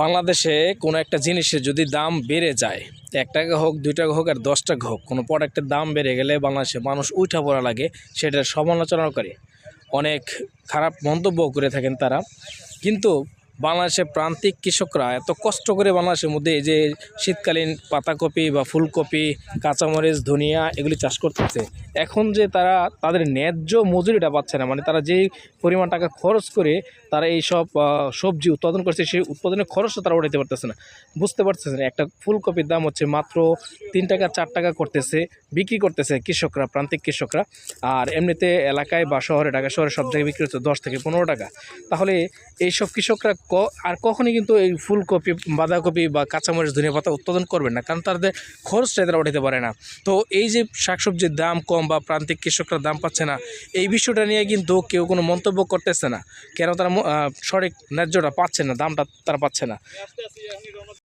বাংলাদেশে কোনো একটা জিনিসের যদি দাম বেড়ে যায়, এক টাকা হোক, দুই টাকা হোক আর দশ টাকা হোক, কোনো প্রোডাক্টের দাম বেড়ে গেলে বাংলাদেশে মানুষ উঠা পড়া লাগে, সেটার সমালোচনা করে। অনেক খারাপ মন্তব্য করে থাকেন তারা। কিন্তু বাংলাদেশের প্রান্তিক কৃষকরা এত কষ্ট করে বাংলাদেশের মধ্যে এই যে শীতকালীন পাতাকপি বা ফুলকপি, কাঁচামরিচ, ধনিয়া এগুলি চাষ করতেছে। এখন যে তারা তাদের ন্যায্য মজুরিটা পাচ্ছে না মানে তারা যেই পরিমাণ টাকা খরচ করে তারা এই সব সবজি উৎপাদন করছে, সেই উৎপাদনের খরচটা তারা উঠাতে পারতেছে না। বুঝতে পারতেছে না একটা ফুলকপির দাম হচ্ছে মাত্র তিন টাকা, চার টাকা করতেছে, বিক্রি করতেছে কৃষকরা, প্রান্তিক কৃষকরা। আর এমনিতে এলাকায় বা শহরে, ঢাকা শহরে সব জায়গায় বিক্রি হচ্ছে দশ থেকে পনেরো টাকা। তাহলে এইসব কৃষকরা আর কখনই কিন্তু এই ফুলকপি, বাঁধাকপি বা কাঁচামরিচ, ধনিয়া পাতা উৎপাদন করবেন না, কারণ তাদের খরচটা তারা উঠাতে পারে না। তো এই যে শাকসবজির দাম কম বা প্রান্তিক কৃষকরা দাম পাচ্ছে না, এই বিষয়টা নিয়ে কিন্তু কেউ কোনো মন্তব্য করতেছে না। কেন তারা সঠিক ন্যায্যটা পাচ্ছে না, দামটা তারা পাচ্ছে না।